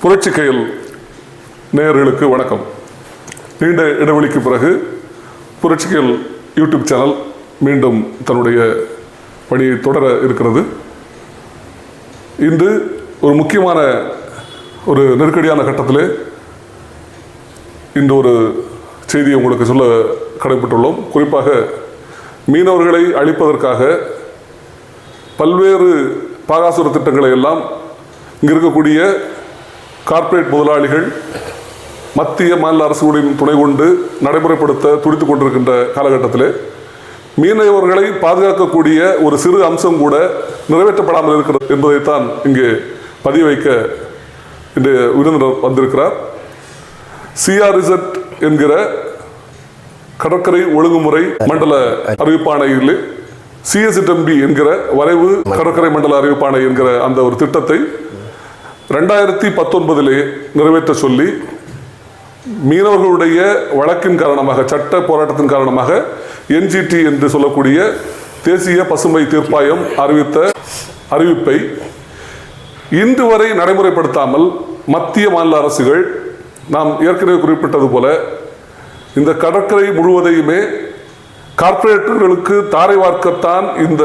புரட்சி கையில் நேயர்களுக்கு வணக்கம். நீண்ட இடைவெளிக்கு பிறகு புரட்சி கையில் யூடியூப் சேனல் மீண்டும் தன்னுடைய பணியை தொடர இருக்கிறது. இன்று ஒரு முக்கியமான ஒரு நெருக்கடியான கட்டத்திலே இன்று ஒரு செய்தியை உங்களுக்கு சொல்ல கடைப்பட்டுள்ளோம் குறிப்பாக மீனவர்களை அழிப்பதற்காக பல்வேறு பாகாசுர திட்டங்களை எல்லாம் இங்கே இருக்கக்கூடிய கார்ப்பரேட் முதலாளிகள் மத்திய மாநில அரசுகளின் துணை கொண்டு நடைமுறைப்படுத்த துடித்துக் கொண்டிருக்கின்ற காலகட்டத்திலே மீனவர்களை பாதுகாக்கக்கூடிய ஒரு சிறு அம்சம் கூட நிறைவேற்றப்படாமல் இருக்கிறது என்பதைத்தான் இங்கே பதிய வைக்க இன்று விருந்தினர் வந்திருக்கிறார். சிஆர்இசட் என்கிற கடற்கரை ஒழுங்குமுறை மண்டல அறிவிப்பாணையில் சிஎஸ்இடம்பி என்கிற வரைவு கடற்கரை மண்டல அறிவிப்பாணை என்கிற அந்த ஒரு திட்டத்தை ரெண்டாயிரத்தி பத்தொன்பதிலே நிறைவேற்ற சொல்லி மீனவர்களுடைய வழக்கின் காரணமாக சட்ட போராட்டத்தின் காரணமாக என்ஜிடி என்று சொல்லக்கூடிய தேசிய பசுமை தீர்ப்பாயம் அறிவித்த அறிவிப்பை இன்று வரை நடைமுறைப்படுத்தாமல் மத்திய மாநில அரசுகள் நாம் ஏற்கனவே குறிப்பிட்டது போல இந்த கடற்கரை முழுவதையுமே கார்ப்பரேட்டர்களுக்கு தாரை வார்க்கத்தான் இந்த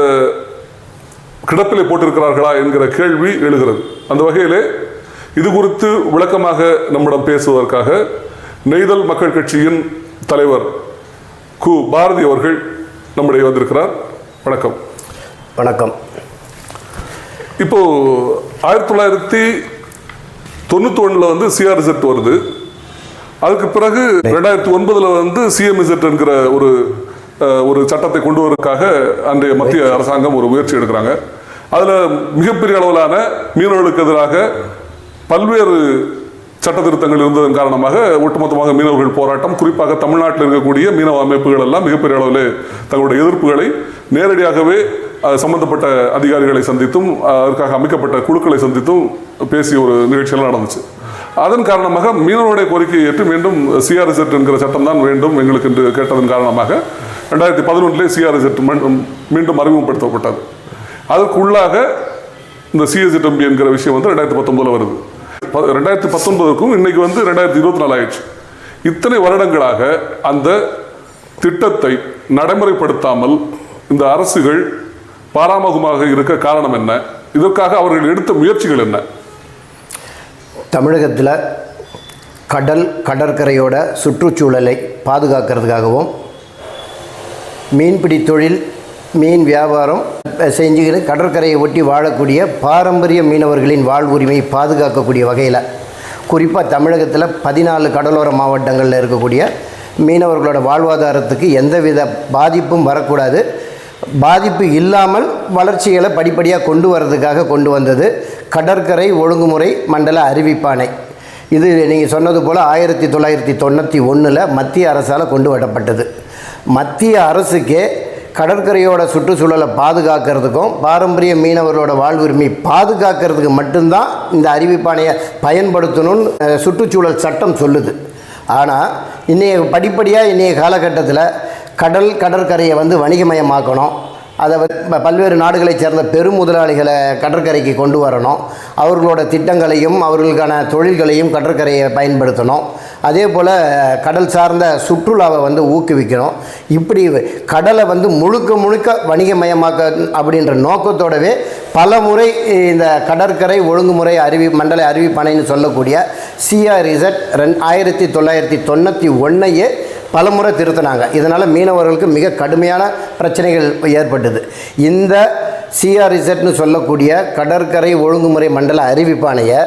கிடப்பிலை போட்டிருக்கிறார்களா என்கிற கேள்வி எழுகிறது. அந்த வகையிலே இது குறித்து விளக்கமாக நம்மிடம் பேசுவதற்காக நெய்தல் மக்கள் கட்சியின் தலைவர் கு. பாரதி அவர்கள் நம்முடைய வந்திருக்கிறார். வணக்கம். வணக்கம். இப்போ ஆயிரத்தி தொள்ளாயிரத்தி தொண்ணூத்தி ஒண்ணுல வந்து சிஆர்இசட் வருது. அதுக்கு பிறகு ரெண்டாயிரத்தி ஒன்பதுல வந்து சிஎம்இசட் என்கிற ஒரு ஒரு சட்டத்தை கொண்டு வருவதற்காக அன்றைய மத்திய அரசாங்கம் ஒரு முயற்சி எடுக்கிறாங்க. அதில் மிகப்பெரிய அளவிலான மீனவர்களுக்கு எதிராக பல்வேறு சட்ட திருத்தங்கள் இருந்ததன் காரணமாக ஒட்டுமொத்தமாக மீனவர்கள் போராட்டம் குறிப்பாக தமிழ்நாட்டில் இருக்கக்கூடிய மீனவ அமைப்புகள் எல்லாம் மிகப்பெரிய அளவில் தங்களுடைய எதிர்ப்புகளை நேரடியாகவே சம்பந்தப்பட்ட அதிகாரிகளை சந்தித்தும் அதற்காக அமைக்கப்பட்ட குழுக்களை சந்தித்தும் பேசிய ஒரு நிகழ்ச்சியெல்லாம் நடந்துச்சு. அதன் காரணமாக மீனவருடைய கோரிக்கையை ஏற்று மீண்டும் சிஆர்இசட் என்கிற சட்டம் தான் வேண்டும் எங்களுக்கு என்று கேட்டதன் காரணமாக ரெண்டாயிரத்தி பதினொன்றிலே சிஆர்இசட் மீண்டும் அறிமுகப்படுத்தப்பட்டது. அதற்குள்ளாக இந்த இந்த சிஎஸ்இடம்பி என்கிற விஷயம் வந்து ரெண்டாயிரத்தி பத்தொன்பதுல வருது. ரெண்டாயிரத்தி பத்தொன்பதுக்கும் இன்றைக்கி வந்து ரெண்டாயிரத்தி இருபத்தி நாலு ஆயிடுச்சு. இத்தனை வருடங்களாக அந்த திட்டத்தை நடைமுறைப்படுத்தாமல் இந்த அரசுகள் பாராமுகமாக இருக்க காரணம் என்ன? இதற்காக அவர்கள் எடுத்த முயற்சிகள் என்ன? தமிழகத்தில் கடல் கடற்கரையோட சுற்றுச்சூழலை பாதுகாக்கிறதுக்காகவும் மீன்பிடி தொழில் மீன் வியாபாரம் செஞ்சுக்கிட்டு கடற்கரையை ஒட்டி வாழக்கூடிய பாரம்பரிய மீனவர்களின் வாழ்வுரிமையை பாதுகாக்கக்கூடிய வகையில் குறிப்பாக தமிழகத்தில் பதினாலு கடலோர மாவட்டங்களில் இருக்கக்கூடிய மீனவர்களோட வாழ்வாதாரத்துக்கு எந்தவித பாதிப்பும் வரக்கூடாது. பாதிப்பு இல்லாமல் வளர்ச்சிகளை படிப்படியாக கொண்டு வரதுக்காக கொண்டு வந்தது கடற்கரை ஒழுங்குமுறை மண்டல அறிவிப்பானை இது நீங்கள் சொன்னது போல் ஆயிரத்தி தொள்ளாயிரத்தி தொண்ணூற்றி ஒன்றில் மத்திய அரசால் கொண்டு வரப்பட்டது. மத்திய அரசுக்கே கடற்கரையோட சுற்றுச்சூழலை பாதுகாக்கிறதுக்கும் பாரம்பரிய மீனவர்களோட வாழ்வுரிமை பாதுகாக்கிறதுக்கு மட்டும்தான் இந்த அறிவிப்பாணையை பயன்படுத்தணும்னு சுற்றுச்சூழல் சட்டம் சொல்லுது. ஆனால் இன்றைய படிப்படியாக இன்றைய காலகட்டத்தில் கடல் கடற்கரையை வந்து வணிகமயமாக்கணும். அதை ப- பல்வேறு நாடுகளைச் சேர்ந்த பெரும் முதலாளிகளை கடற்கரைக்கு கொண்டு வரணும். அவர்களோட திட்டங்களையும் அவர்களுக்கான தொழில்களையும் கடற்கரையை பயன்படுத்தணும். அதே போல் கடல் சார்ந்த சுற்றுலாவை வந்து ஊக்குவிக்கணும். இப்படி கடலை வந்து முழுக்க முழுக்க வணிகமயமாக்க அப்படின்ற நோக்கத்தோடவே பல முறை இந்த கடற்கரை ஒழுங்குமுறை அறிவி மண்டல அறிவிப்பானைன்னு சொல்லக்கூடிய சிஆர்இசட் ரெண் ஆயிரத்தி தொள்ளாயிரத்தி தொண்ணூற்றி ஒன்றையே பலமுறை திருத்தினாங்க. இதனால் மீனவர்களுக்கு மிக கடுமையான பிரச்சனைகள் ஏற்பட்டது. இந்த சிஆர்இசட்னு சொல்லக்கூடிய கடற்கரை ஒழுங்குமுறை மண்டல அறிவிப்பாணையை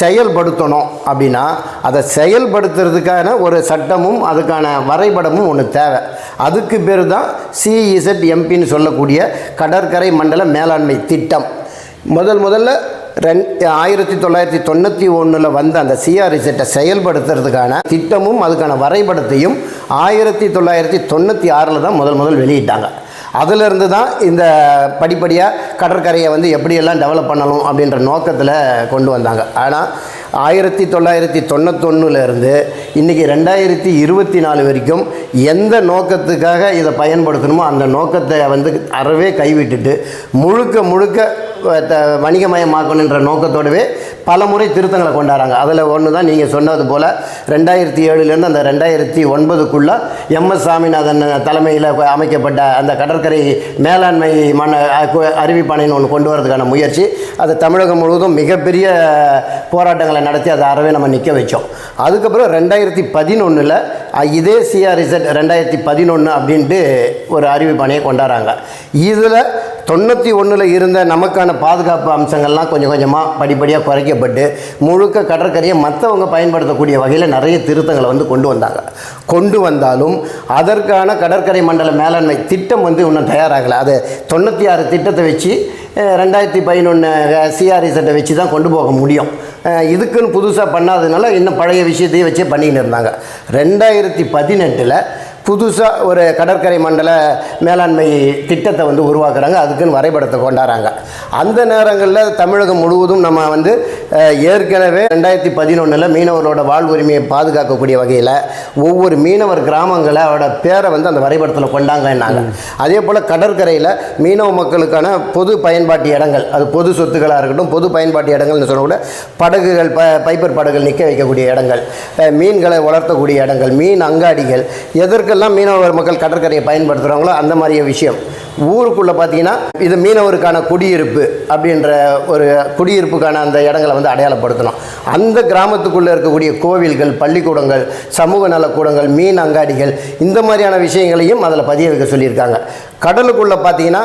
செயல்படுத்தணும் அப்படின்னா அதை செயல்படுத்துறதுக்கான ஒரு சட்டமும் அதுக்கான வரைபடமும் ஒன்று தேவை. அதுக்கு பேர் தான் சிஇசட் எம்பின்னு சொல்லக்கூடிய கடற்கரை மண்டல மேலாண்மை திட்டம். முதல் முதல்ல ரெண் ஆயிரத்தி தொள்ளாயிரத்தி தொண்ணூற்றி ஒன்றில் வந்த அந்த சிஆர்இசட்டை செயல்படுத்துறதுக்கான திட்டமும் அதுக்கான வரைபடத்தையும் ஆயிரத்தி தொள்ளாயிரத்தி தொண்ணூற்றி ஆறில் தான் முதல் முதல் வெளியிட்டாங்க. அதிலிருந்து தான் இந்த படிப்படியாக கடற்கரையை வந்து எப்படியெல்லாம் டெவலப் பண்ணணும் அப்படின்ற நோக்கத்தில் கொண்டு வந்தாங்க. ஆனால் ஆயிரத்தி தொள்ளாயிரத்தி தொண்ணூத்தொன்னுலேருந்து இன்றைக்கி ரெண்டாயிரத்தி இருபத்தி நாலு வரைக்கும் எந்த நோக்கத்துக்காக இதை பயன்படுத்தணுமோ அந்த நோக்கத்தை வந்து அறவே கைவிட்டுட்டு முழுக்க முழுக்க வணிகமயமாக்கணுன்ற நோக்கத்தோடவே பல முறை திருத்தங்களை கொண்டாடுறாங்க. அதில் ஒன்று தான் நீங்கள் சொன்னது போல் ரெண்டாயிரத்தி ஏழுலேருந்து அந்த ரெண்டாயிரத்தி ஒன்பதுக்குள்ளே எம்எஸ் சாமிநாதன் தலைமையில் அமைக்கப்பட்ட அந்த கடற்கரை மேலாண்மை மன அ- அறிவிப்பாணைன்னு ஒன்று கொண்டு வரதுக்கான முயற்சி. அது தமிழகம் முழுவதும் மிகப்பெரிய போராட்டங்களை நடத்தி அதை அறவே நம்ம நிற்க வச்சோம். அதுக்கப்புறம் ரெண்டாயிரத்தி பதினொன்றில் இதே சிஆர்இசட் ரெண்டாயிரத்தி பதினொன்று அப்படின்ட்டு ஒரு அறிவிப்பாணையை கொண்டாடுறாங்க. இதில் தொண்ணூற்றி ஒன்றில் இருந்த நமக்கான பாதுகாப்பு அம்சங்கள்லாம் கொஞ்சம் கொஞ்சமாக படிப்படியாக குறைக்கப்பட்டு முழுக்க கடற்கரையை மற்றவங்க பயன்படுத்தக்கூடிய வகையில் நிறைய திருத்தங்களை வந்து கொண்டு வந்தாங்க. கொண்டு வந்தாலும் அதற்கான கடற்கரை மண்டல மேலாண்மை திட்டம் வந்து இன்னும் தயாராகலை. அது தொண்ணூற்றி ஆறு திட்டத்தை வச்சு ரெண்டாயிரத்தி பதினொன்று சிஆர்இசட்டை வச்சு தான் கொண்டு போக முடியும். இதுக்குன்னு புதுசாக பண்ணாததுனால இன்னும் பழைய விஷயத்தையே வச்சே பண்ணிக்கிட்டு இருந்தாங்க. ரெண்டாயிரத்தி பதினெட்டில் புதுசாக ஒரு கடற்கரை மண்டல மேலாண்மை திட்டத்தை வந்து உருவாக்குறாங்க. அதுக்குன்னு வரைபடத்தை கொண்டாடுறாங்க. அந்த நேரங்களில் தமிழகம் முழுவதும் நம்ம வந்து ஏற்கனவே ரெண்டாயிரத்தி பதினொன்றில் மீனவர்களோட வாழ்வுரிமையை பாதுகாக்கக்கூடிய வகையில் ஒவ்வொரு மீனவர் கிராமங்களை கிராமங்களோட பேரை வந்து அந்த வரைபடத்தில் கொண்டாங்கன்னாங்க. அதே போல் கடற்கரையில் மீனவ மக்களுக்கான பொது பயன்பாட்டு இடங்கள் அது பொது சொத்துக்களாக இருக்கட்டும் பொது பயன்பாட்டு இடங்கள்னு சொன்ன கூட படகுகள் ப பைப்பர் படகுகள் நிற்க வைக்கக்கூடிய இடங்கள் மீன்களை வளர்த்தக்கூடிய இடங்கள் மீன் அங்காடிகள் எதற்கெல்லாம் எல்லாம் மீனவர் மக்கள் கடற்கரையை பயன்படுத்துகிறாங்களோ அந்த மாதிரியே விஷயம். ஊருக்குள்ளே பார்த்தீங்கன்னா இது மீனவருக்கான குடியிருப்பு அப்படின்ற ஒரு குடியிருப்புக்கான அந்த இடங்களை வந்து அடையாளப்படுத்தணும். அந்த கிராமத்துக்குள்ளே இருக்கக்கூடிய கோவில்கள் பள்ளிக்கூடங்கள் சமூக நலக்கூடங்கள் மீன் அங்காடிகள் இந்த மாதிரியான விஷயங்களையும் அதில் பதிய வைக்க சொல்லியிருக்காங்க. கடலுக்குள்ளே பார்த்தீங்கன்னா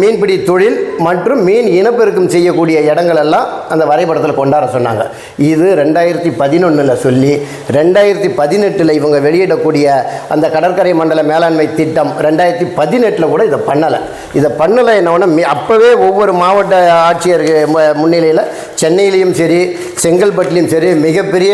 மீன்பிடி தொழில் மற்றும் மீன் இனப்பெருக்கம் செய்யக்கூடிய இடங்கள் எல்லாம் அந்த வரைபடத்தில் கொண்டாட சொன்னாங்க. இது ரெண்டாயிரத்தி பதினொன்றில் சொல்லி ரெண்டாயிரத்தி பதினெட்டில் இவங்க வெளியிடக்கூடிய அந்த கடற்கரை மண்டல மேலாண்மை திட்டம் ரெண்டாயிரத்தி பதினெட்டில் கூட இதை பண்ணலை. இதை பண்ணலை என்னவொன்னா அப்போவே ஒவ்வொரு மாவட்ட ஆட்சியர் முன்னிலையில் சென்னையிலையும் சரி செங்கல்பட்டிலையும் சரி மிகப்பெரிய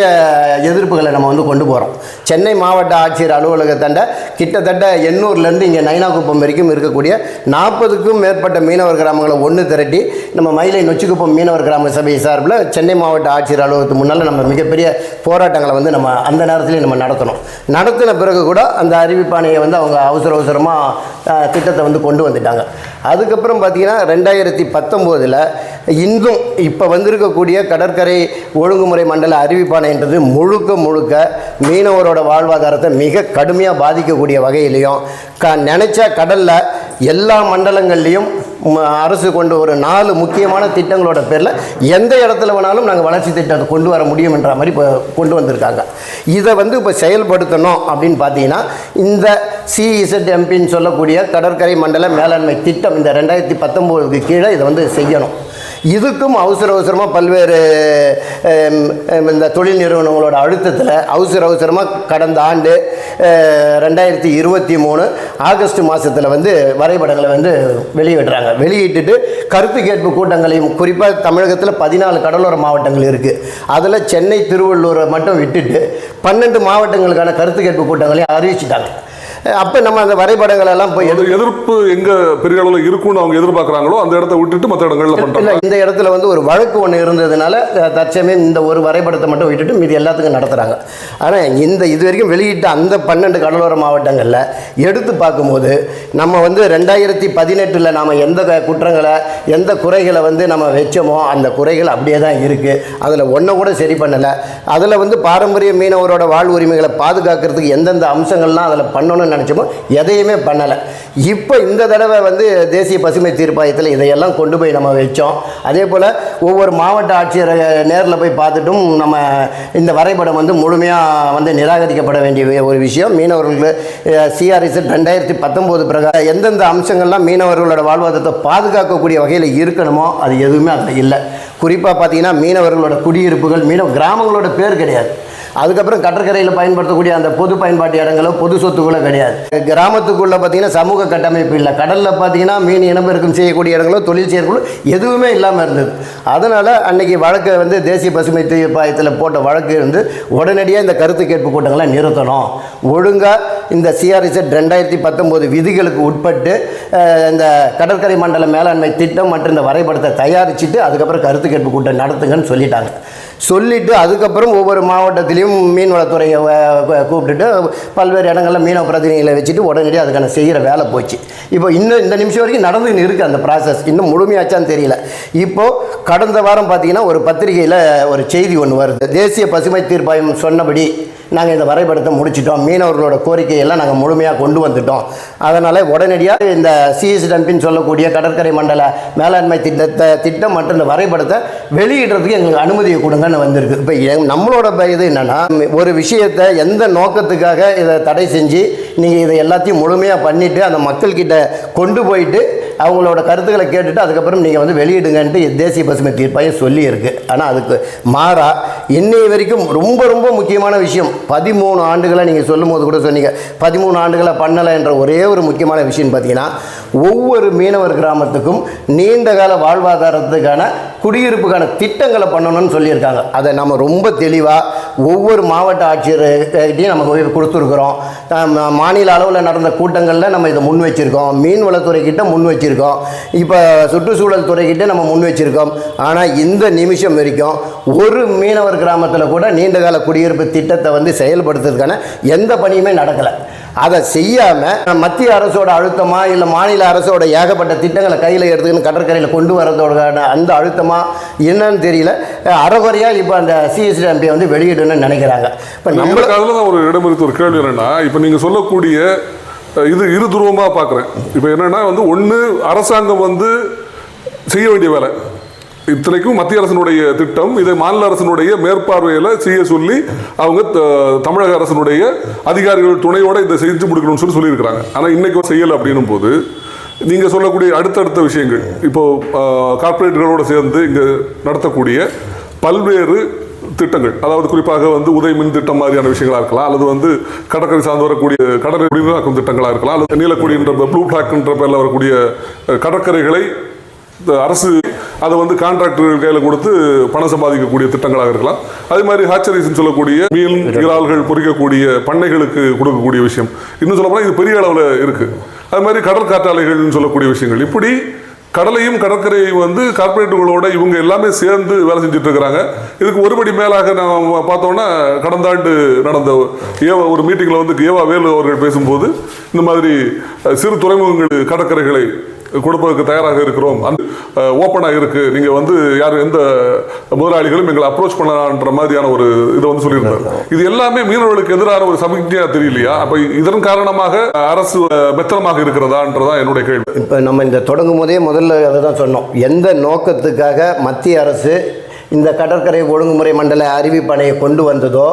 எதிர்ப்புகளை நம்ம வந்து கொண்டு போகிறோம் சென்னை மாவட்ட ஆட்சியர் அலுவலகத்தாண்ட கிட்டத்தட்ட எண்ணூர்லேருந்து இங்கே நைனாக்குப்பம் வரைக்கும் இருக்கக்கூடிய நாற்பதுக்கும் மேற்பட்ட மீனவர் கிராமங்களை ஒன்று திரட்டி நம்ம மயிலை நொச்சிக்குப்பம் மீனவர் கிராம சபை சார்பில் சென்னை மாவட்ட ஆட்சியர் அலுவலகத்துக்கு முன்னால் நம்ம மிகப்பெரிய போராட்டங்களை வந்து நம்ம அந்த நேரத்துலேயும் நம்ம நடத்தணும். நடத்தின பிறகு கூட அந்த அறிவிப்பாணையை வந்து அவங்க அவசர அவசரமாக திட்டத்தை வந்து கொண்டு கொண்டு வந்துட்டாங்க. அதுக்கப்புறம் பார்த்தீங்கன்னா ரெண்டாயிரத்தி பத்தொம்போதில் இன்றும் இப்போ வந்திருக்கக்கூடிய கடற்கரை ஒழுங்குமுறை மண்டல அறிவிப்பானைன்றது முழுக்க முழுக்க மீனவரோட வாழ்வாதாரத்தை மிக கடுமையாக பாதிக்கக்கூடிய வகையிலையும் க நினச்சா கடலில் எல்லா மண்டலங்கள்லேயும் அரசு கொண்டு ஒரு நாலு முக்கியமான திட்டங்களோட பேரில் எந்த இடத்துல வேணாலும் நாங்கள் வளர்ச்சி திட்டத்தை கொண்டு வர முடியும்ன்ற மாதிரி இப்போ கொண்டு வந்திருக்காங்க. இதை வந்து இப்போ செயல்படுத்தணும் அப்படின்னு பார்த்தீங்கன்னா இந்த சிஇசட்எம்பின்னு சொல்லக்கூடிய கடற்கரை மண்டல மேலாண்மை திட்டம் இந்த ரெண்டாயிரத்தி பத்தொம்போதுக்கு கீழே இதை வந்து செய்யணும். இதுக்கும் அவசர அவசரமாக பல்வேறு இந்த தொழில் நிறுவனங்களோட அழுத்தத்தில் அவசர அவசரமாக கடந்த ஆண்டு ரெண்டாயிரத்தி இருபத்தி மூணு ஆகஸ்ட் மாதத்தில் வந்து வரைபடங்களை வந்து வெளியிடுறாங்க. வெளியிட்டுட்டு கருத்து கேட்பு கூட்டங்களையும் குறிப்பாக தமிழகத்தில் பதினாலு கடலோர மாவட்டங்கள் இருக்குது அதில் சென்னை திருவள்ளூரை மட்டும் விட்டுட்டு பன்னெண்டு மாவட்டங்களுக்கான கருத்து கேட்பு கூட்டங்களையும் அறிவிச்சிட்டாங்க. அப்போ நம்ம அந்த வரைபடங்கள் எல்லாம் போய் எதிர்ப்பு எங்க பெரிய அளவில் இருக்கும்னு அவங்க எதிர்பார்க்கறாங்களோ அந்த இடத்த விட்டுட்டு மற்ற இடங்கள்ல இல்லை பண்றாங்க. இந்த இடத்துல வந்து ஒரு வழக்கு ஒன்று இருந்ததுனால தற்சமயம் இந்த ஒரு வரைபடத்தை மட்டும் விட்டுட்டு மீதி எல்லாத்துக்கும் நடத்துகிறாங்க ஆனால் இந்த இது வரைக்கும் வெளியிட்ட அந்த பன்னெண்டு கடலோர மாவட்டங்களில் எடுத்து பார்க்கும்போது நம்ம வந்து ரெண்டாயிரத்தி பதினெட்டில் நாம் எந்த குற்றங்களை எந்த குறைகளை வந்து நம்ம வச்சோமோ அந்த குறைகள் அப்படியே தான் இருக்குது அதில் ஒன்றை கூட சரி பண்ணலை. அதில் வந்து பாரம்பரிய மீனவரோட வாழ் உரிமைகளை பாதுகாக்கிறதுக்கு எந்தெந்த அம்சங்கள்லாம் அதில் பண்ணணும்னு நினச்சோமோ எதையுமே பண்ணலை. இப்போ இந்த தடவை வந்து தேசிய பசுமை தீர்ப்பாயத்தில் இதையெல்லாம் கொண்டு போய் நம்ம வச்சோம். அதே போல் ஒவ்வொரு மாவட்ட ஆட்சியரை நேரில் போய் பார்த்துட்டும் நம்ம இந்த வரைபடம் வந்து முழுமையாக வந்து நிராகரிக்கப்பட வேண்டிய ஒரு விஷயம். மீனவர்களுக்கு சிஆர்எஸ் ரெண்டாயிரத்தி பத்தொம்போது பிரகாரம் எந்தெந்த அம்சங்கள்லாம் மீனவர்களோட வாழ்வாதாரத்தை பாதுகாக்கக்கூடிய வகையில் இருக்கணுமோ அது எதுவுமே அதில் இல்லை. குறிப்பாக பார்த்தீங்கன்னா மீனவர்களோட குடியிருப்புகள் மீனவ கிராமங்களோட பேர் கிடையாது. அதுக்கப்புறம் கடற்கரையில் பயன்படுத்தக்கூடிய அந்த பொது பயன்பாட்டு இடங்களோ பொது சொத்துக்களோ கிடையாது. கிராமத்துக்குள்ளே பார்த்தீங்கன்னா சமூக கட்டமைப்பு இல்லை. கடலில் பார்த்தீங்கன்னா மீன் இனப்பெருக்கம் செய்யக்கூடிய இடங்களோ தொழில் செய்யறங்களோ எதுவுமே இல்லாமல் இருந்தது. அதனால் அன்னைக்கு வழக்கை வந்து தேசிய பசுமை தீர்ப்பாயத்தில் போட்ட வழக்கு வந்து உடனடியாக இந்த கருத்து கேட்பு கூட்டங்களை நிறுத்தணும். ஒழுங்காக இந்த சிஆர்இசட் ரெண்டாயிரத்தி பத்தொம்போது விதிகளுக்கு உட்பட்டு இந்த கடற்கரை மண்டல மேலாண்மை திட்டம் மற்றும் இந்த வரைபடத்தை தயாரிச்சுட்டு அதுக்கப்புறம் கருத்து கேட்பு கூட்டம் நடத்துங்கன்னு சொல்லிட்டாங்க. சொல்லிட்டு அதுக்கப்புறம் ஒவ்வொரு மாவட்டத்திலையும் மீன்வளத்துறையை கூப்பிட்டுட்டு பல்வேறு இடங்களில் மீனவ பிரதிநிதிகளை வச்சுட்டு உடனடியாக அதுக்கான செய்கிற வேலை போச்சு. இப்போ இன்னும் இந்த நிமிஷம் வரைக்கும் நடந்துன்னு இருக்குது அந்த ப்ராசஸ் இன்னும் முழுமையாச்சான்னு தெரியல. இப்போது கடந்த வாரம் பார்த்தீங்கன்னா ஒரு பத்திரிகையில் ஒரு செய்தி ஒன்று வருது. தேசிய பசுமை தீர்ப்பாயம் சொன்னபடி நாங்கள் இந்த வரைபடத்தை முடிச்சிட்டோம். மீனவர்களோட கோரிக்கையெல்லாம் நாங்கள் முழுமையாக கொண்டு வந்துட்டோம். அதனால் உடனடியாக இந்த சிஎஸ் டம்பின்னு சொல்லக்கூடிய கடற்கரை மண்டல மேலாண்மை திட்டத்தை திட்டம் மற்றும் இந்த வரைபடத்தை வெளியிடுறதுக்கு எங்களுக்கு அனுமதியை கொடுங்கன்னு வந்திருக்கு. இப்போ எங் நம்மளோட ப- இது என்னென்னா ஒரு விஷயத்தை எந்த நோக்கத்துக்காக இதை தடை செஞ்சு நீங்கள் இதை எல்லாத்தையும் முழுமையாக பண்ணிவிட்டு அந்த மக்கள்கிட்ட கொண்டு போயிட்டு அவங்களோட கருத்துக்களை கேட்டுட்டு அதுக்கப்புறம் நீங்கள் வந்து வெளியிடுங்கன்ட்டு தேசிய பசுமை தீர்ப்பாயம் சொல்லியிருக்கு. ஆனால் அதுக்கு மாறா இன்னைய வரைக்கும் ரொம்ப ரொம்ப முக்கியமான விஷயம் பதிமூணு ஆண்டுகளை நீங்கள் சொல்லும் போது கூட சொன்னீங்க. பதிமூணு ஆண்டுகளை பண்ணலை என்ற ஒரே ஒரு முக்கியமான விஷயம் பார்த்தீங்கன்னா ஒவ்வொரு மீனவர் கிராமத்துக்கும் நீண்ட கால வாழ்வாதாரத்துக்கான குடியிருப்புக்கான திட்டங்களை பண்ணணும்னு சொல்லியிருக்காங்க. அதை நம்ம ரொம்ப தெளிவாக ஒவ்வொரு மாவட்ட ஆட்சியர்கிட்டையும் நம்ம போய் கொடுத்துருக்குறோம். மாநில அளவில் நடந்த கூட்டங்களில் நம்ம இதை முன் வச்சிருக்கோம். மீன்வளத்துறைக்கிட்ட முன் வச்சிருக்கோம். இப்போ சுற்றுச்சூழல் துறைக்கிட்ட நம்ம முன் வச்சுருக்கோம். ஆனால் இந்த நிமிஷம் வரைக்கும் ஒரு மீனவர் கிராமத்தில் கூட நீண்டகால குடியிருப்பு திட்டத்தை வந்து செயல்படுத்துறதுக்கான எந்த பணியுமே நடக்கலை. அதை செய்யாமல் மத்திய அரசோட அழுத்தமா இல்லை மாநில அரசோட ஏகப்பட்ட திட்டங்களை கையில் எடுத்துக்கின்னு கடற்கரையில் கொண்டு வரதோட அந்த அழுத்தமா என்னன்னு தெரியல. அறகுறையாக இப்போ அந்த சிஎஸ்டிஎம்பி வந்து வெளியிடணும்னு நினைக்கிறாங்க. இப்போ நம்ம நம்மளுக்கு அதில் தான் ஒரு இடமறித்து ஒரு கேள்வி என்னன்னா இப்போ நீங்கள் சொல்லக்கூடிய இது இரு துருவமாக பார்க்குறேன் இப்போ என்னன்னா வந்து ஒன்று அரசாங்கம் வந்து செய்ய வேண்டிய வேலை. இத்தனைக்கும் மத்திய அரசினுடைய திட்டம் இதை மாநில அரசினுடைய மேற்பார்வையில் செய்ய சொல்லி அவங்க த- தமிழக அரசினுடைய அதிகாரிகள் துணையோட இதை செஞ்சு முடிக்கணும்னு சொல்லி சொல்லியிருக்கிறாங்க. ஆனால் இன்னைக்கு செய்யலை அப்படின்னும் போது நீங்கள் சொல்லக்கூடிய அடுத்தடுத்த விஷயங்கள் இப்போ கார்ப்பரேட்டுகளோடு சேர்ந்து இங்கே நடத்தக்கூடிய பல்வேறு திட்டங்கள் அதாவது குறிப்பாக வந்து உதய மின் திட்டம் மாதிரியான விஷயங்களா இருக்கலாம் அல்லது வந்து கடற்கரை சார்ந்து வரக்கூடிய கடற்கரை குடிநீராக்கும் திட்டங்களா இருக்கலாம் அல்லது நீலக்குடி என்ற ப்ளூ பிளாக்ன்ற பேரில் வரக்கூடிய கடற்கரைகளை இந்த அரசு அதை வந்து கான்ட்ராக்டர்கள் கையில் கொடுத்து பணம் சம்பாதிக்கக்கூடிய திட்டங்களாக இருக்கலாம். அதே மாதிரி ஹேச்சரிஸ்ன்னு சொல்லக்கூடிய மீன் இறால்கள் பொறிக்கக்கூடிய பண்ணைகளுக்கு கொடுக்கக்கூடிய விஷயம். இன்னும் சொல்ல போனால் இது பெரிய அளவில் இருக்குது அது மாதிரி கடற்காற்றாலைகள்னு சொல்லக்கூடிய விஷயங்கள். இப்படி கடலையும் கடற்கரையும் வந்து கார்ப்பரேட்டுகளோட இவங்க எல்லாமே சேர்ந்து வேலை செஞ்சுட்டு இருக்கிறாங்க. இதுக்கு ஒருபடி மேலாக நாம் பார்த்தோம்னா கடந்த ஆண்டு நடந்த ஏவா ஒரு மீட்டிங்கில் வந்து ஏவா வேலு அவர்கள் பேசும்போது இந்த மாதிரி சிறு துறைமுகங்கள் கடற்கரைகளை கொடுப்பதற்கு தயாராக இருக்கிறோம். அந்த ஓப்பனாக இருக்குது நீங்கள் வந்து யாரும் எந்த முதலாளிகளும் எங்களை அப்ரோச் பண்ணலான்ற மாதிரியான ஒரு இதை வந்து சொல்லியிருந்தார். இது எல்லாமே மீனவர்களுக்கு எதிரான ஒரு சமிக்ஞையாக தெரியலையா? அப்போ இதன் காரணமாக அரசு அஹ், மெத்தனமாக இருக்கிறதான்றதான் என்னுடைய கேள்வி. இப்போ நம்ம இந்த தொடங்கும் போதே முதல்ல அதை தான் சொன்னோம். எந்த நோக்கத்துக்காக மத்திய அரசு இந்த கடற்கரை ஒழுங்குமுறை மண்டல அறிவிப்பணையை கொண்டு வந்ததோ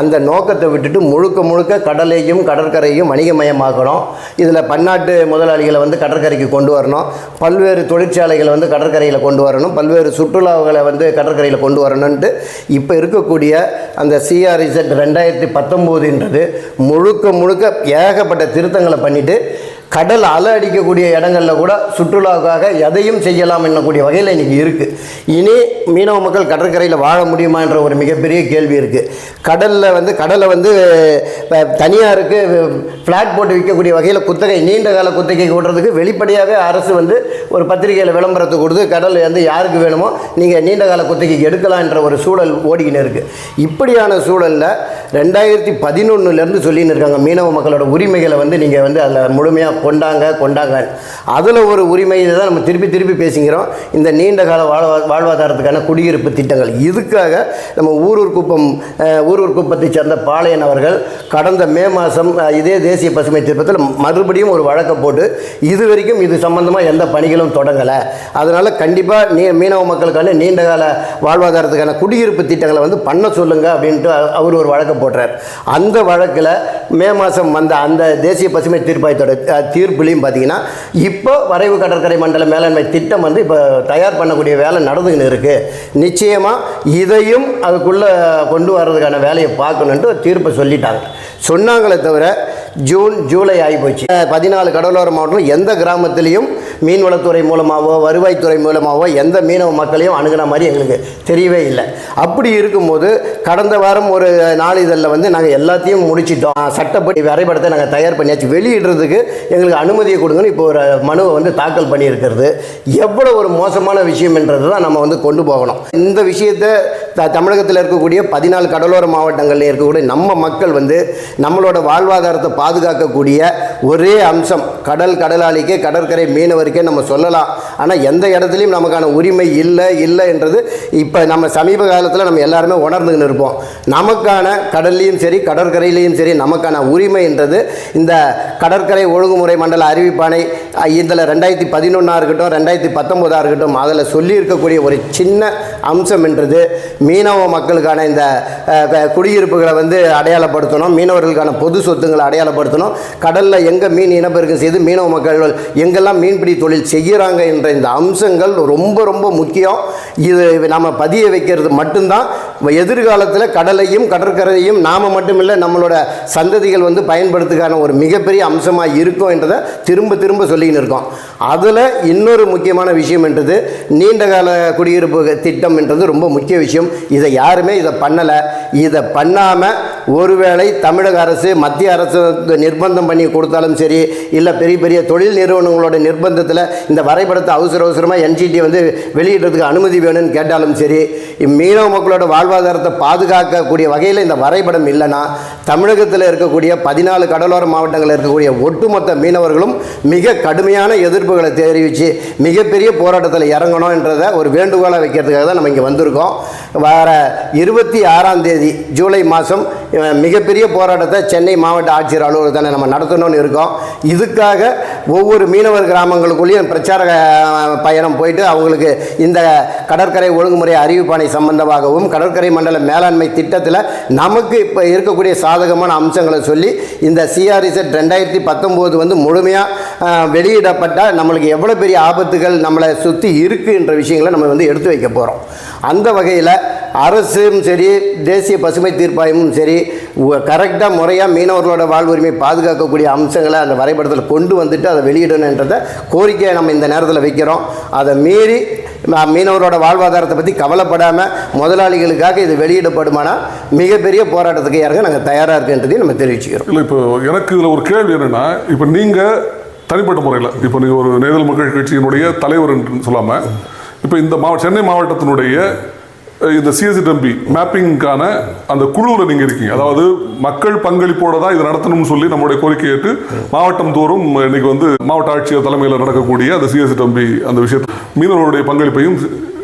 அந்த நோக்கத்தை விட்டுட்டு முழுக்க முழுக்க கடலையும் கடற்கரையும் வணிகமயமாக்கணும். இதில் பன்னாட்டு முதலாளிகளை வந்து கடற்கரைக்கு கொண்டு வரணும். பல்வேறு தொழிற்சாலைகளை வந்து கடற்கரையில் கொண்டு வரணும். பல்வேறு சுற்றுலாவுகளை வந்து கடற்கரையில் கொண்டு வரணுன்ட்டு இப்போ இருக்கக்கூடிய அந்த சிஆர்இசட் ரெண்டாயிரத்தி பத்தொம்போதுன்றது முழுக்க முழுக்க ஏகப்பட்ட திருத்தங்களை பண்ணிவிட்டு கடல் அலை அடிக்கக்கூடிய இடங்களில் கூட சுற்றுலாவுக்காக எதையும் செய்யலாம் என்னக்கூடிய வகையில் இன்றைக்கி இருக்குது இனி மீனவ மக்கள் கடற்கரையில் வாழ முடியுமா என்ற ஒரு மிகப்பெரிய கேள்வி இருக்குது கடலில் வந்து கடலை வந்து தனியாருக்கு ஃப்ளாட் போட்டு விற்கக்கூடிய வகையில் குத்தகை நீண்ட கால குத்தகை விடுறதுக்கு வெளிப்படையாகவே அரசு வந்து ஒரு பத்திரிகையில் விளம்பரத்தை கொடுத்து கடல் வந்து யாருக்கு வேணுமோ நீங்கள் நீண்ட கால குத்தகைக்கு எடுக்கலாம் என்ற ஒரு சூழல் ஓடிக்கின்னு இருக்குது இப்படியான சூழலில் ரெண்டாயிரத்தி பதினொன்னுலேருந்து சொல்லின்னு இருக்காங்க மீனவ மக்களோட உரிமைகளை வந்து நீங்கள் வந்து அதில் முழுமையாக கொண்டாங்க கொண்டாங்க. அதில் ஒரு உரிமை தான் நம்ம திருப்பி திருப்பி பேசிக்கிறோம். இந்த நீண்ட கால வாழ்வா வாழ்வாதாரத்துக்கான குடியிருப்பு திட்டங்கள். இதுக்காக நம்ம ஊரூர் குப்பம் ஊரூர் குப்பத்தை சேர்ந்த பாளையன் அவர்கள் கடந்த மே மாதம் இதே தேசிய பசுமை திருப்பத்தில் மறுபடியும் ஒரு வழக்கை போட்டு இது வரைக்கும் இது சம்பந்தமாக எந்த பணிகளும் தொடங்கலை. அதனால் கண்டிப்பாக நீ மீனவ மக்களுக்கான நீண்ட கால வாழ்வாதாரத்துக்கான குடியிருப்பு திட்டங்களை வந்து பண்ண சொல்லுங்கள் அப்படின்ட்டு அவர் ஒரு வழக்கை போடுறார். அந்த வழக்கில் மே மாதம் வந்த அந்த தேசிய பசுமை தீர்ப்பாயத்தோட தீர்ப்புலையும் பார்த்தீங்கன்னா இப்போ வரைவு கடற்கரை மண்டல மேலாண்மை திட்டம் வந்து இப்போ தயார் பண்ணக்கூடிய வேலை நடந்துக்கின்னு இருக்குது நிச்சயமாக இதையும் அதுக்குள்ளே கொண்டு வர்றதுக்கான வேலையை பார்க்கணுன்ட்டு ஒரு தீர்ப்பை சொல்லிட்டாங்க. சொன்னாங்களே தவிர ஜூன் ஜூலை ஆகிப்போச்சு. பதினாலு கடலோர மாவட்டம் எந்த கிராமத்திலையும் மீன்வளத்துறை மூலமாகவோ வருவாய்த்துறை மூலமாகவோ எந்த மீனவ மக்களையும் அணுகுன மாதிரி எங்களுக்கு தெரியவே இல்லை. அப்படி இருக்கும்போது கடந்த வாரம் ஒரு நாளிதழில் வந்து நாங்கள் எல்லாத்தையும் முடிச்சிட்டோம். சட்டப்படி வரைபடத்தை நாங்கள் தயார் பண்ணியாச்சு. வெளியிடுறதுக்கு எங்களுக்கு அனுமதியை கொடுங்கன்னு இப்போ ஒரு மனுவை வந்து தாக்கல் பண்ணியிருக்கிறது. எவ்வளோ ஒரு மோசமான விஷயம்ன்றது தான் நம்ம வந்து கொண்டு போகணும். இந்த விஷயத்தை த தமிழகத்தில் இருக்கக்கூடிய பதினாலு கடலோர மாவட்டங்களில் இருக்கக்கூடிய நம்ம மக்கள் வந்து நம்மளோட வாழ்வாதாரத்தை பாதுகாக்கக்கூடிய ஒரே அம்சம் கடல் கடலாளிக்கே கடற்கரை மீனவருக்கே நம்ம சொல்லலாம். ஆனால் எந்த இடத்துலையும் நமக்கான உரிமை இல்லை இல்லை என்றது இப்போ நம்ம சமீப காலத்தில் நம்ம எல்லாருமே உணர்ந்துக்கின்னு இருப்போம். நமக்கான கடல்லையும் சரி கடற்கரையிலையும் சரி நமக்கான உரிமை என்றது இந்த கடற்கரை ஒழுங்குமுறை மண்டல அறிவிப்பானை இதில் ரெண்டாயிரத்தி பதினொன்றா இருக்கட்டும் ரெண்டாயிரத்தி பத்தொம்போதாக இருக்கட்டும் அதில் சொல்லியிருக்கக்கூடிய ஒரு சின்ன அம்சம் என்றது மீனவ மக்களுக்கான இந்த குடியிருப்புகளை வந்து அடையாளப்படுத்தணும் மீனவர்களுக்கான பொது சொத்துங்களை அடையாளப்படுத்தணும். கடலில் எங்கே மீன் இனப்பெருக்கம் செய்து மீனவ மக்கள் எங்கெல்லாம் மீன்பிடி தொழில் செய்கிறாங்க என்ற இந்த அம்சங்கள் ரொம்ப ரொம்ப முக்கியம். இது நம்ம பதிய வைக்கிறது மட்டும்தான். எதிர்காலத்தில் கடலையும் கடற்கரையையும் நாம் மட்டுமில்லை நம்மளோட சந்ததிகள் வந்து பயன்படுத்துக்கான ஒரு மிகப்பெரிய அம்சமாக இருக்கும் என்றதை திரும்ப திரும்ப சொல்லிக்கின்னு இருக்கோம். அதில் இன்னொரு முக்கியமான விஷயம் என்றது நீண்டகால குடியிருப்பு திட்டம் என்றது ரொம்ப முக்கிய விஷயம். இதை யாருமே இதை பண்ணலை. இதை பண்ணாமல் ஒருவேளை தமிழக அரசு மத்திய அரசு நிர்பந்தம் பண்ணி கொடுத்தாலும் சரி இல்லை பெரிய பெரிய தொழில் நிறுவனங்களோட நிர்பந்தத்தில் இந்த வரைபடத்தை அவசர அவசரமாக என்ஜிடி வந்து வெளியிடுறதுக்கு அனுமதி வேணும்னு கேட்டாலும் சரி மீனவ மக்களோட வாழ்வாதாரத்தை பாதுகாக்கக்கூடிய வகையில் இந்த வரைபடம் இல்லைன்னா தமிழகத்தில் இருக்கக்கூடிய பதினாலு கடலோர மாவட்டங்களில் இருக்கக்கூடிய ஒட்டுமொத்த மீனவர்களும் மிக கடுமையான எதிர்ப்புகளை தெரிவித்து மிகப்பெரிய போராட்டத்தில் இறங்கணும்ன்றதை ஒரு வேண்டுகோளை வைக்கிறதுக்காக தான் நம்ம இங்கே வந்திருக்கோம். வர இருபத்தி ஆறாம் தேதி ஜூலை மாதம் மிகப்பெரிய போராட்டத்தை சென்னை மாவட்ட ஆட்சியர் அலுவலகத்தில் நம்ம நடத்தணும்னு இருக்கோம். இதுக்காக ஒவ்வொரு மீனவர் கிராமங்களுக்குள்ளேயும் பிரச்சார பயணம் போயிட்டு அவங்களுக்கு இந்த கடற்கரை ஒழுங்குமுறை அறிவிப்பாணை சம்பந்தமாகவும் கடற்கரை மண்டல மேலாண்மை திட்டத்தில் நமக்கு இப்போ இருக்கக்கூடிய சாதகமான அம்சங்களை சொல்லி இந்த சிஆர்இசட் ரெண்டாயிரத்தி பத்தொம்போது வந்து முழுமையாக வெளியிடப்பட்டால் நம்மளுக்கு எவ்வளோ பெரிய ஆபத்துகள் நம்மளை சுற்றி இருக்குன்ற விஷயங்களை நம்ம வந்து எடுத்து வைக்க போகிறோம் அந்த வகையில் அரசும் சரி தேசிய பசுமை தீர்ப்பாயமும் சரி கரெக்டாக முறையாக மீனவர்களோட வாழ்வுரிமை பாதுகாக்கக்கூடிய அம்சங்களை அந்த வரைபடத்தில் கொண்டு வந்துட்டு அதை வெளியிடணுன்றதை கோரிக்கையை நம்ம இந்த நேரத்தில் வைக்கிறோம். அதை மீறி மீனவரோட வாழ்வாதாரத்தை பற்றி கவலைப்படாமல் முதலாளிகளுக்காக இது வெளியிடப்படுமானா மிகப்பெரிய போராட்டத்துக்கு யாருங்க நாங்கள் தயாராக இருக்குன்றதையும் நம்ம தெரிவிச்சுக்கிறோம். இல்லை இப்போ எனக்கு இதில் ஒரு கேள்வி என்னென்னா இப்போ நீங்கள் தனிப்பட்ட முறையில் இப்போ நீங்கள் ஒரு நேதல் மக்கள் கட்சியினுடைய தலைவர் என்று சொல்லாமல் இப்போ இந்த மாவட்ட சென்னை மாவட்டத்தினுடைய இந்த சிஎஸ்சி டம்பி மேப்பிங்க்கான அந்த குழுவில் நீங்கள் இருக்கீங்க. அதாவது மக்கள் பங்களிப்போட தான் இதை நடத்தணும்னு சொல்லி நம்மளுடைய கோரிக்கை ஏற்று மாவட்டம் தோறும் இன்னைக்கு வந்து மாவட்ட ஆட்சியர் தலைமையில் நடக்கக்கூடிய அந்த சிஎஸ்சி டம்பி அந்த விஷயத்தை மீனவர்களுடைய பங்களிப்பையும்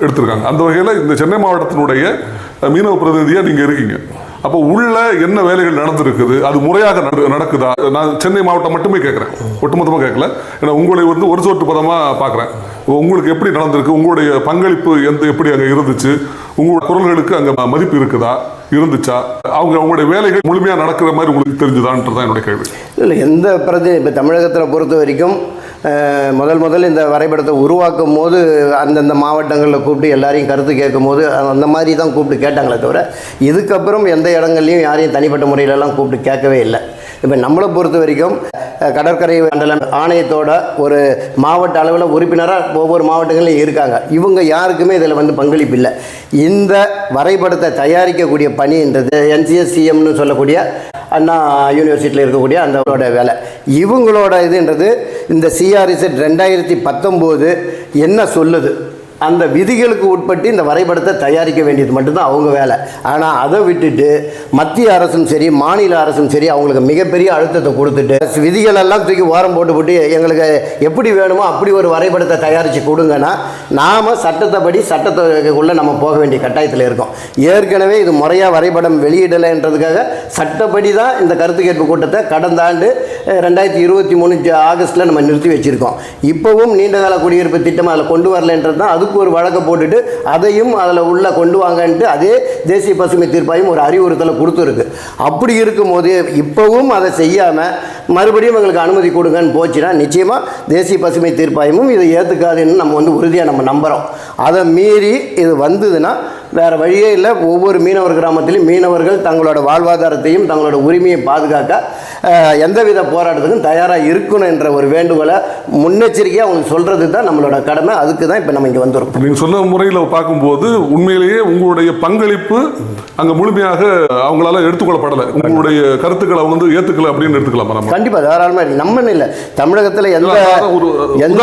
எடுத்திருக்காங்க. அந்த வகையில் இந்த சென்னை மாவட்டத்தினுடைய மீனவ பிரதிநிதியாக நீங்கள் இருக்கீங்க. அப்போ உள்ள என்ன வேலைகள் நடந்திருக்குது? அது முறையாக நட- நடக்குதா? நான் சென்னை மாவட்டம் மட்டுமே கேட்குறேன். ஒட்டுமொத்தமாக கேட்கல. ஏன்னா உங்களை வந்து ஒரு சொட்டு பதமாக பார்க்குறேன் உங்களுக்கு எப்படி நடந்திருக்கு? உங்களுடைய பங்களிப்பு எந்த எப்படி அங்கே இருந்துச்சு? உங்களோட குரல்களுக்கு அங்கே மதிப்பு இருக்குதா? இருந்துச்சா? அவங்க அவங்களுடைய வேலைகள் முழுமையாக நடக்கிற மாதிரி உங்களுக்கு தெரிஞ்சுதான்றது தான் என்னுடைய கேள்வி. இல்லை எந்த பிரதி இப்போ தமிழகத்தில் பொறுத்த வரைக்கும் முதல் முதல் இந்த வரைபடத்தை உருவாக்கும் போது அந்தந்த மாவட்டங்களில் கூப்பிட்டு எல்லாரையும் கருத்து கேட்கும் போது அந்த மாதிரி தான் கூப்பிட்டு கேட்டாங்களே தவிர இதுக்கப்புறம் எந்த இடங்கள்லையும் யாரையும் தனிப்பட்ட முறையிலலாம் கூப்பிட்டு கேட்கவே இல்லை. இப்போ நம்மளை பொறுத்த வரைக்கும் கடற்கரை மண்டல ஆணையத்தோட ஒரு மாவட்ட அளவில் உறுப்பினராக ஒவ்வொரு மாவட்டங்களையும் இருக்காங்க. இவங்க யாருக்குமே இதில் வந்து பங்களிப்பு இல்லை. இந்த வரைபடத்தை தயாரிக்கக்கூடிய பணின்றது என்சிஎஸ்சிஎம்னு சொல்லக்கூடிய அண்ணா யூனிவர்சிட்டியில் இருக்கக்கூடிய அந்த வேலை. இவங்களோட இதுன்றது இந்த சிஆர்இசட் ரெண்டாயிரத்தி பத்தொம்போது என்ன சொல்லுது? அந்த விதிகளுக்கு உட்பட்டு இந்த வரைபடத்தை தயாரிக்க வேண்டியது மட்டும்தான் அவங்க வேலை. ஆனால் அதை விட்டுட்டு மத்திய அரசும் சரி மாநில அரசும் சரி அவங்களுக்கு மிகப்பெரிய அழுத்தத்தை கொடுத்துட்டு விதிகள் எல்லாம் தூக்கி ஓரம் போட்டு போட்டு எங்களுக்கு எப்படி வேணுமோ அப்படி ஒரு வரைபடத்தை தயாரித்து கொடுங்கன்னா நாம் சட்டத்தைப்படி சட்டத்துக்குள்ளே நம்ம போக வேண்டிய கட்டாயத்தில் இருக்கோம். ஏற்கனவே இது முறையாக வரைபடம் வெளியிடலைன்றதுக்காக சட்டப்படி தான் இந்த கருத்து கேட்பு கூட்டத்தை கடந்த ஆண்டு ரெண்டாயிரத்தி இருபத்தி மூணு ஆகஸ்ட்டில் நம்ம நிறுத்தி வச்சுருக்கோம். இப்போவும் நீண்டகால குடியிருப்பு திட்டம் அதில் கொண்டு வரலைன்றது தான் அதுக்கு ஒரு வழக்கை போட்டுட்டு அதையும் அதில் உள்ள கொண்டு வாங்கன்ட்டு அதே தேசிய பசுமை தீர்ப்பாயம் ஒரு அறிவுறுத்தலை கொடுத்துருக்கு. அப்படி இருக்கும்போது இப்போவும் அதை செய்யாமல் மறுபடியும் எங்களுக்கு அனுமதி கொடுங்கன்னு போச்சுன்னா நிச்சயமாக தேசிய பசுமை தீர்ப்பாயமும் இதை ஏற்றுக்காதுன்னு நம்ம வந்து உறுதியாக நம்ம நம்புகிறோம் அதை மீறி இது வந்ததுன்னா வேறு வழியே இல்லை. ஒவ்வொரு மீனவர் கிராமத்திலையும் மீனவர்கள் தங்களோட வாழ்வாதாரத்தையும் தங்களோட உரிமையை பாதுகாக்க எந்தவித போராட்டத்துக்கும் தயாராக இருக்கணும் என்ற ஒரு வேண்டுகோளை முன்னெச்சரிக்கையாக அவங்க சொல்கிறது தான் நம்மளோட கடமை. அதுக்கு தான் இப்போ நம்ம இங்கே வந்திருக்கோம். நீங்க சொன்ன முறையில் பார்க்கும்போது உண்மையிலேயே உங்களுடைய பங்களிப்பு அங்க முழுமையாக அவங்களால எடுத்துக்கொள்ளப்படலை. உங்களுடைய கருத்துக்களை அவங்க வந்து ஏத்துக்கல அப்படின்னு எடுத்துக்கலாமா நம்ம? கண்டிப்பாக தாராளமாக நம்ம இல்லை. தமிழகத்தில் எந்த ஒரு எந்த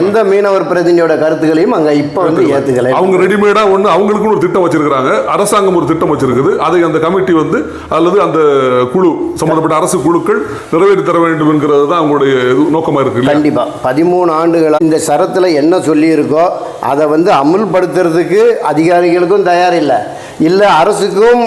எந்த மீனவர் பிரதிநிதியோட கருத்துக்களையும் அங்கே இப்போ வந்து ஏற்றுக்கலை அவங்க ரெடிமேடா ஒண்ணு அவங்களுக்குன்னு ஒரு திட்டம் வச்சிருக்கிறாங்க. அரசாங்கம் ஒரு திட்டம் வச்சிருக்குது. அதை அந்த கமிட்டி வந்து அல்லது அந்த குழு சம்பந்தப்பட்ட அரசு குழுக்கள் நிறைவேற்றி தர வேண்டும் என்கிறது தான் அவங்களுடைய நோக்கமாக இருக்கு கண்டிப்பாக பதிமூணு ஆண்டுகளாக இந்த சரத்தில் என்ன சொல்லியிருக்கோ அதை வந்து அமுல்படுத்துறதுக்கு அதிகாரிகளுக்கும் தயார் இல்லை இல்லை அரசுக்கும்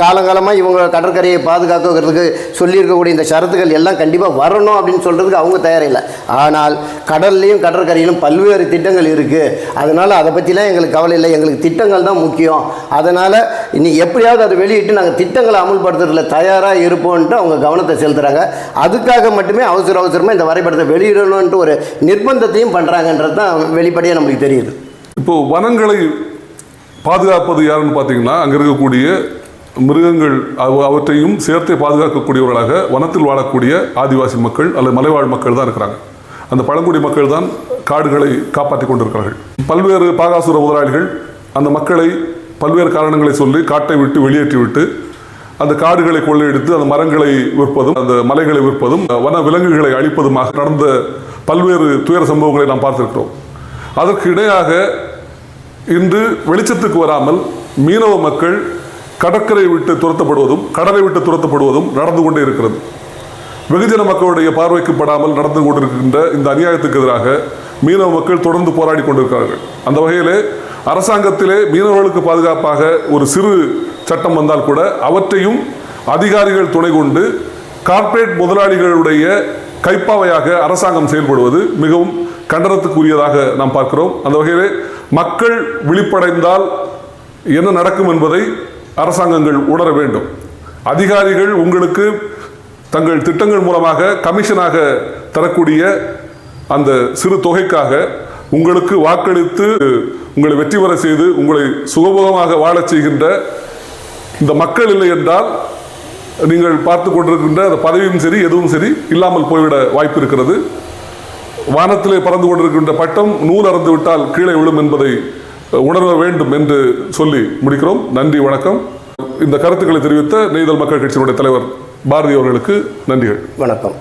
காலங்காலமாக இவங்க கடற்கரையை பாதுகாக்கிறதுக்கு சொல்லியிருக்கக்கூடிய இந்த ஷரத்துகள் எல்லாம் கண்டிப்பாக வரணும் அப்படின்னு சொல்கிறதுக்கு அவங்க தயாரில்லை. ஆனால் கடல்லையும் கடற்கரையிலும் பல்வேறு திட்டங்கள் இருக்குது அதனால் அதை பற்றிலாம் எங்களுக்கு கவலை இல்லை. எங்களுக்கு திட்டங்கள் திட்டங்கள் தான் முக்கியம். அதனால் இனி எப்படியாவது அதை வெளியிட்டு நாங்கள் திட்டங்களை அமல்படுத்துறதுல தயாராக இருப்போம்ன்ட்டு அவங்க கவனத்தை செலுத்துகிறாங்க அதுக்காக மட்டுமே அவசர அவசரமாக இந்த வரைபடத்தை வெளியிடணுன்ட்டு ஒரு நிர்பந்தத்தையும் பண்ணுறாங்கன்றது தான் வெளிப்படையாக நம்மளுக்கு தெரியுது. இப்போ வனங்களை பாதுகாப்பது யாருன்னு பார்த்தீங்கன்னா அங்கே இருக்கக்கூடிய மிருகங்கள் அவற்றையும் சேர்த்தே பாதுகாக்கக்கூடியவர்களாக வனத்தில் வாழக்கூடிய ஆதிவாசி மக்கள் அல்லது மலைவாழ் மக்கள் தான் இருக்கிறாங்க. அந்த பழங்குடி மக்கள் தான் காடுகளை காப்பாற்றி கொண்டிருக்கிறார்கள். பல்வேறு பாகாசுர முதலாளிகள் அந்த மக்களை பல்வேறு காரணங்களை சொல்லி காட்டை விட்டு வெளியேற்றி விட்டு அந்த காடுகளை கொள்ளையடித்து அந்த மரங்களை விற்பதும் அந்த மலைகளை விற்பதும் வன விலங்குகளை அழிப்பதுமாக நடந்த பல்வேறு துயர சம்பவங்களை நாம் பார்த்திருக்கிறோம். அதற்கு இடையாக இன்று வெளிச்சத்துக்கு வராமல் மீனவ மக்கள் கடற்கரை விட்டு துரத்தப்படுவதும் கடலை விட்டு துரத்தப்படுவதும் நடந்து கொண்டே இருக்கிறது. வெகுஜன மக்களுடைய பார்வைக்கு படாமல் நடந்து கொண்டிருக்கின்ற இந்த அநியாயத்துக்கு எதிராக மீனவ மக்கள் தொடர்ந்து போராடி கொண்டிருக்கிறார்கள். அந்த வகையிலே அரசாங்கத்திலே மீனவர்களுக்கு பாதுகாப்பாக ஒரு சிறு சட்டம் வந்தால் கூட அவற்றையும் அதிகாரிகள் துணை கொண்டு கார்ப்பரேட் முதலாளிகளுடைய கைப்பாவையாக அரசாங்கம் செயல்படுவது மிகவும் கண்டனத்துக்குரியதாக நாம் பார்க்கிறோம். அந்த வகையிலே மக்கள் விழிப்படைந்தால் என்ன நடக்கும் என்பதை அரசாங்கங்கள் உணர வேண்டும். அதிகாரிகள் உங்களுக்கு தங்கள் திட்டங்கள் மூலமாக கமிஷனாக தரக்கூடிய அந்த சிறு தொகைக்காக உங்களுக்கு வாக்களித்து உங்களை வெற்றி பெற செய்து உங்களை சுகபோகமாக வாழச் செய்கின்ற இந்த மக்கள் இல்லை என்றால் நீங்கள் பார்த்து கொண்டிருக்கின்ற அந்த பதவியும் சரி எதுவும் சரி இல்லாமல் போய்விட வாய்ப்பு இருக்கிறது. வானத்திலே பறந்து கொண்டிருக்கின்ற பட்டம் நூல் அறந்து விட்டால் கீழே விழும் என்பதை உணர வேண்டும் என்று சொல்லி முடிக்கிறோம். நன்றி வணக்கம். இந்த கருத்துக்களை தெரிவித்த நெய்தல் மக்கள் கட்சியினுடைய தலைவர் பாரதி அவர்களுக்கு நன்றிகள். வணக்கம்.